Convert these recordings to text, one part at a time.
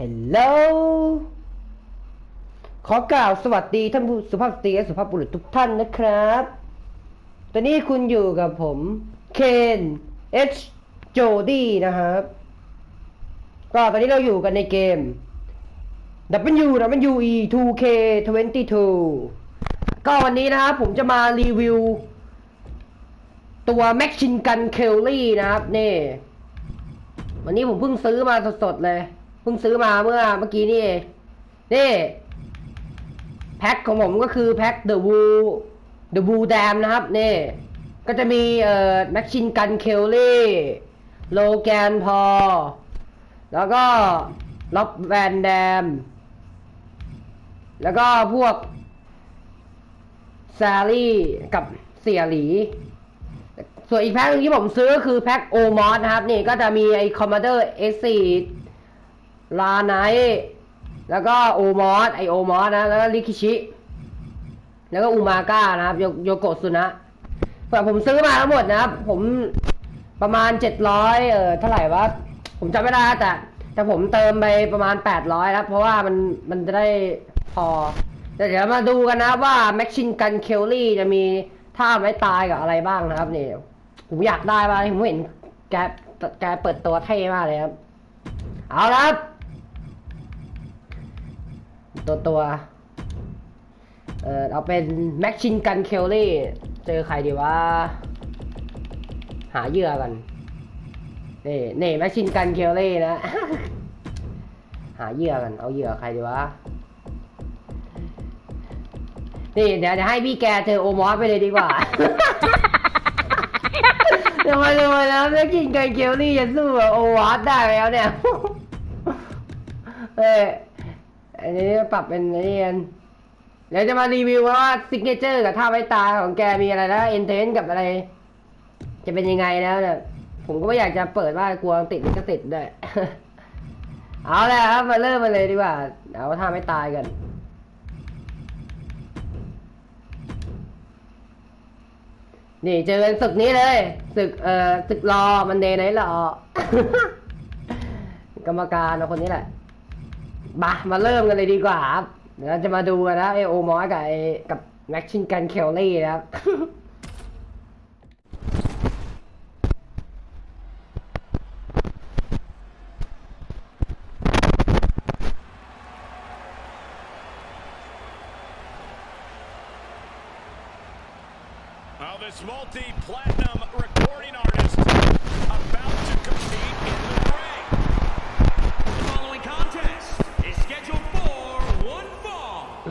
Hello ขอกล่าวสวัสดีท่านผู้สุภาพสตรีและสุภาพบุรุษทุกท่านนะครับ ตอนนี้คุณอยู่กับผมเคนเอชโจดี้นะครับ ก็ตอนนี้เราอยู่กันในเกม W W E 2K 22ก็วันนี้นะครับผมจะมารีวิว ตัวแม็กชินกันเคลลี่นะครับนี่ วันนี้ผมเพิ่งซื้อมาสดๆเลย พิ่งซื้อมาเมื่อเมื่อกี้นี่เองนี่แพ็คของผมก็คือแพ็ค The Woo The Woo Dam นะครับนี่ก็จะมีเอ่อแม็กชินกันเคลลี่โลแกนพอ แล้วก็ล็อบแวนแดม แล้วก็พวกซารี่กับเสียหลี ส่วนอีกแพ็คนึงที่ผมซื้อก็คือแพ็คโอมอสนะครับ นี่ก็จะมีไอคอมมานเดอร์เอซ ลาไนแล้วก็โอมอสไอโอมอสนะ แล้วก็ลิคิชิ แล้วก็อูมาก้านะครับโยโยโกสุนะแต่ผมซื้อมาทั้งหมดนะครับ ผมประมาณเจ็ดร้อยเออเท่าไหร่วะผมจำไม่ได้แต่ แต่ผมเติมไปประมาณแปดร้อยครับเพราะว่ามันมันจะได้พอแต่เดี๋ยวมาดูกันนะว่าแม็กชินกันเคลลี่จะมีท่าไม้ตายกับอะไรบ้างนะครับนี่ผมอยากได้มาผมเห็นแกแกเปิดตัวเท่มากเลยครับ เอาละครับ ตัวตัว เออเอาเป็นแม็กชินกันเคลลี่ เจอใครดีวะ หาเหยื่อกัน นี่นี่แม็กชินกันเคลลี่นะ หาเหยื่อกัน เอาเหยื่อใครดีวะ นี่เดี๋ยวจะให้พี่แกเจอโอมอสไปเลยดีกว่าเดี๋ยวมนะแม็กชินกันเคลลี่จะสู้กับโอมอสได้ไหมครับเนี่ยเอ้ อันนี้ปรับเป็นอันนี้กันเดี๋ยวจะมารีวิวว่าซิกเนเจอร์กับท่าไว้ตาของแกมีอะไรนะเอนเทนกับอะไร จะเป็นยังไงแล้วเนี่ยผมก็ไม่อยากจะเปิดว่ากลัวติดลิขสิทธิ์ด้วยเอาละครับมาเริ่มมาเลยดีกว่า เอาท่าไม่ตายกันนี่เจอกันศึกนี้เลยศึกเอ่อศึกรอมันเดย์ไหนรอกรรมการเอาคนนี้แหละ มามาเริ่มกันเลยดีกว่าครับเดี๋ยวเราจะมาดูกันนะไอโอมอสกับไอกับแม็กชินกันเคลลี่นะครับ Now, this multi-platinum recording artist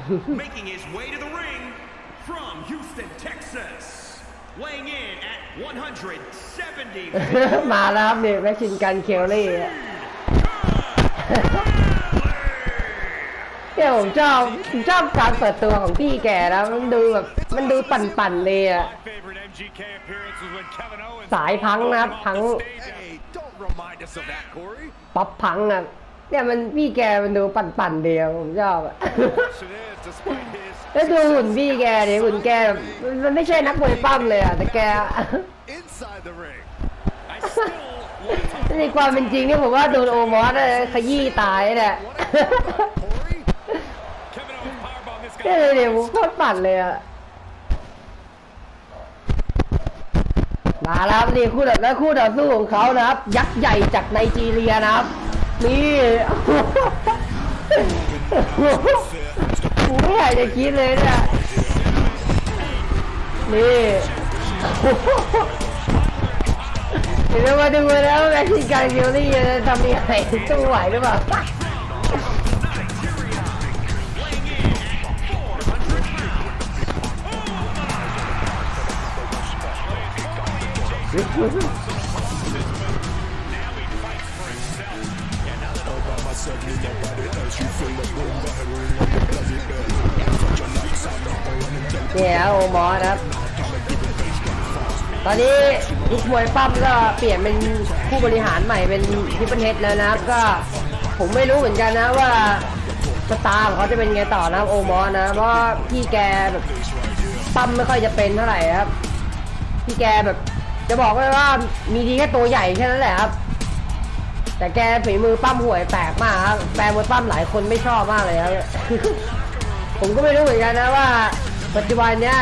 Making his way to the ring from Houston, Texas. Weighing in at 170 มาแล้วครับเนี่ยแม็กชินกันเคลลี่เนี่ยผมชอบผมชอบการเปิดตัวของพี่แกนะมันดูแบบมันดูปั่นๆเลยอะ My favorite MGK appearance was when Kevin Owens สายพังนะครับพัง Hey, don't remind us of that, Corey. ป๊อปพังอะ เนี่ยมันพี่แกมันดูปั่นๆเดียวผมชอบอะ Question is, despite his แล้วดูหุ่นพี่แกดิหุ่นแกแบบมันไม่ใช่นักมวยปั้มเลยอะแต่แก inside the ring, I still want to talk ในความเป็นจริงเนี่ยผมว่าโดนโอมอสเนี่ยขยี้ตายเนี่ย Corey. Kevin Owens powerbomb this เนี่ย guy. เดี๋ยวผมโคตรปั่นเลยอะมาแล้วครับนี่คู่ต่อแล้วคู่ต่อสู้ของเขานะครับ ยักษ์ใหญ่จากไนจีเรียนะครับ นี่ผมไม่อยากจะคิดเลยเนี่ยนี่เดี๋ยวมาดูแล้วแม็กซิกันเกลลี่จะทำยังไงสู้ไหวหรือเปล่า เนี่ยโอมอสครับ ตอนนี้ยุคมวยปั้มก็เปลี่ยนเป็นผู้บริหารใหม่เป็นทิปเปิลเฮดแล้วนะครับ ก็ผมไม่รู้เหมือนกันนะว่าสตาร์ของเขาจะเป็นไงต่อนะครับโอมอสนะ เพราะพี่แกแบบปั้มไม่ค่อยจะเป็นเท่าไหร่ครับ พี่แกแบบจะบอกไว้ว่ามีดีแค่ตัวใหญ่แค่นั้นแหละครับ แต่แกฝีมือปั้มห่วยแปลกมากครับแฟนมวยปั้มหลายคนไม่ชอบมากเลยครับ ผมก็ไม่รู้เหมือนกันนะว่า ปัจจุบันเนี้ย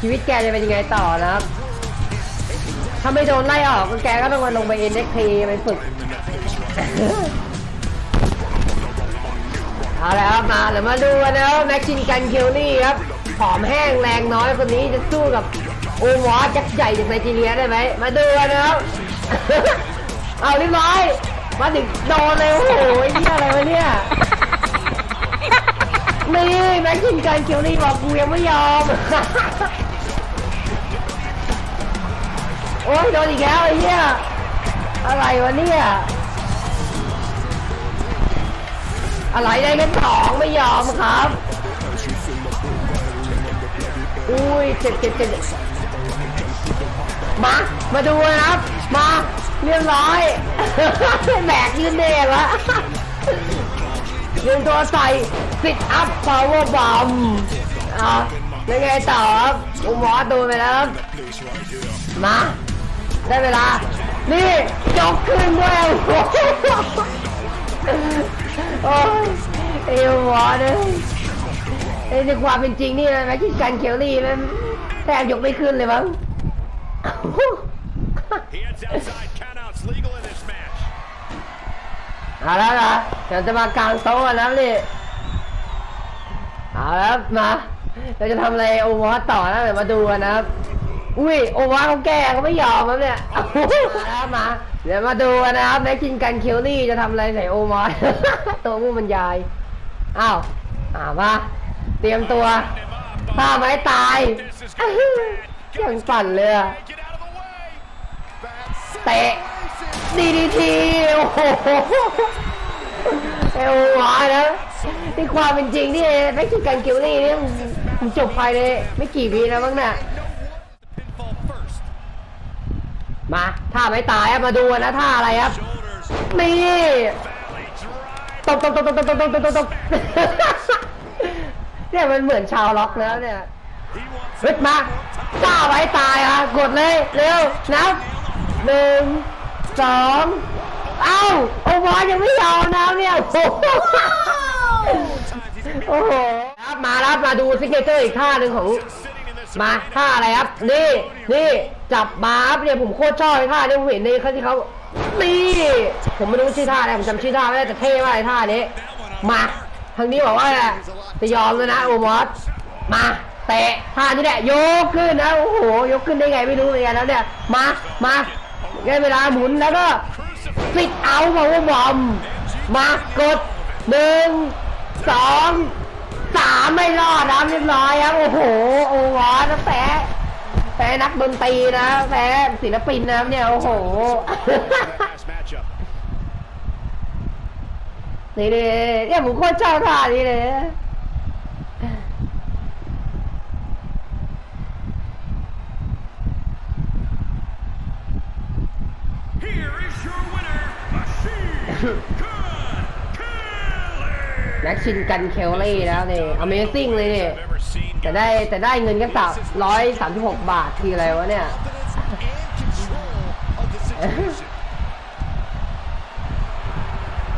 ชีวิตแกจะเป็นยังไงต่อนะครับ ถ้าไม่โดนไล่ออกก็แกก็ต้องมาลงไป NXT ไปฝึกเอาละครับมาเดี๋ยวมาดูกันนะครับแม็กชินกันคิลลี่ครับผอมแห้งแรงน้อยคนนี้จะสู้กับโอวอสยักษ์ใหญ่จากไนจีเรียได้ไหมมาดูกันนะครับ เอาเรียบร้อย มาถึงโดนเลยโอ้โหไอ้เหี้ยอะไรวะเนี่ยนี่แม็กชินกันคิลลี่บอกกูยังไม่ยอม โอ้ยโดนอีกแล้วไอ้เหี้ยอะไรวะเนี่ยอะไรได้แค่สองไม่ยอมครับ อุ้ยเจ็บเจ็บเจ็บมา มาดูนะครับ มา เรียบร้อย แบกยืนเดงละยืนตัวใส่สิทอัพพาวเวอร์บอมอะยังไงต่อครับอุมอสดูไปแล้วครับมา ได้เวลา นี่ยกขึ้นด้วยโอ้โหโอ้ยไอ้หัวเนี่ยไอ้ในความเป็นจริงนี่นะแม็กซิกันเคลลี่มันแทบยกไม่ขึ้นเลยมั้ง He heads outside. Countouts legal in this match. เอาแล้วนะเดี๋ยวจะมากลางโต๊ะแล้วนี่เอาแล้วมาเราจะทำอะไรโอวอสต่อนะเดี๋ยวมาดูกันนะครับ อุ้ยโอวอสเขาแก้เขาไม่ยอมครับเนี่ยเอาแล้วมา เดี๋ยวมาดูกันนะครับแม็กชินกันคิลลี่จะทำอะไรใส่โอวอส ตัวผู้บรรยาย อ้าวอ่ามาเตรียมตัวถ้าไม้ตายยังปั่นเลยอะ Get out of the way. Bad เตะ ดีดีทีโอ้โหเอวหวานะที่ความเป็นจริงที่แม็กซิกันกิลลี่นี่มันจบภายในไม่กี่วินะมั้งน่ะมาท่าไม่ตายมาดูนะท่าอะไรครับนี่ตบตบตบตบตบตบตบตบเนี่ยมันเหมือนชาวล็อกแล้วเนี่ย He wants รึดมาจ้าไว้ตายอะกดเลยเร็วนับหนึ่ง สองเอ้าโอวอยังไม่ยอมนะเนี่ยโอ้โหโอ้โหครับมาแล้วมาดูซิกเนเจอร์อีกท่าหนึ่งของมาท่าอะไรครับ นี่นี่จับมาครับเนี่ยผมโคตรชอบไอ้ท่าเนี่ยผมเห็นในเขาที่เขานี่ผมไม่รู้ชื่อท่าอะไรผมจำชื่อท่าไม่ได้แต่เท่มากไอ้ท่านี้มาทางนี้บอกว่าจะยอมแล้วนะโอมอสมาเตะท่านี้แหละยกขึ้นนะโอ้โหยกขึ้นได้ไงไม่รู้เหมือนกันแล้วเนี่ยมามา ได้เวลาหมุนแล้วก็ปิดเอามาว่บอมมากดหนึ่งสองสามไม่รอดนะเรียบร้อยครับโอ้โหโอ้โหนะแพ้แพ้นักดนตรีนะแพ้ศิลปินนะเนี่ยโอ้โหนี่เลยเนี่ยผมโคตรชอบท่านี้เลย แม็กชินกันเคลลี่แล้วเนี่ย Amazing เลยเนี่ยแต่ได้แต่ได้เงินแค่สับร้อยสามสิบหกบาทคืออะไรวะเนี่ย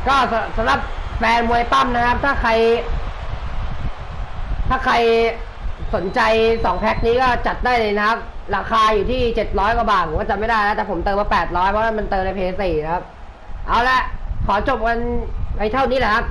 ก็สำหรับแฟนมวยปั้มนะครับ ถ้าใคร ถ้าใครสนใจสองแพ็คนี้ก็จัดได้เลยนะครับ ราคาอยู่ที่เจ็ดร้อยกว่าบาทผมก็จำไม่ได้แล้วแต่ผมเติมมาแปดร้อยเพราะมันเติมในเพย์สี่นะครับ เอาละขอจบกันไปเท่านี้แหละครับ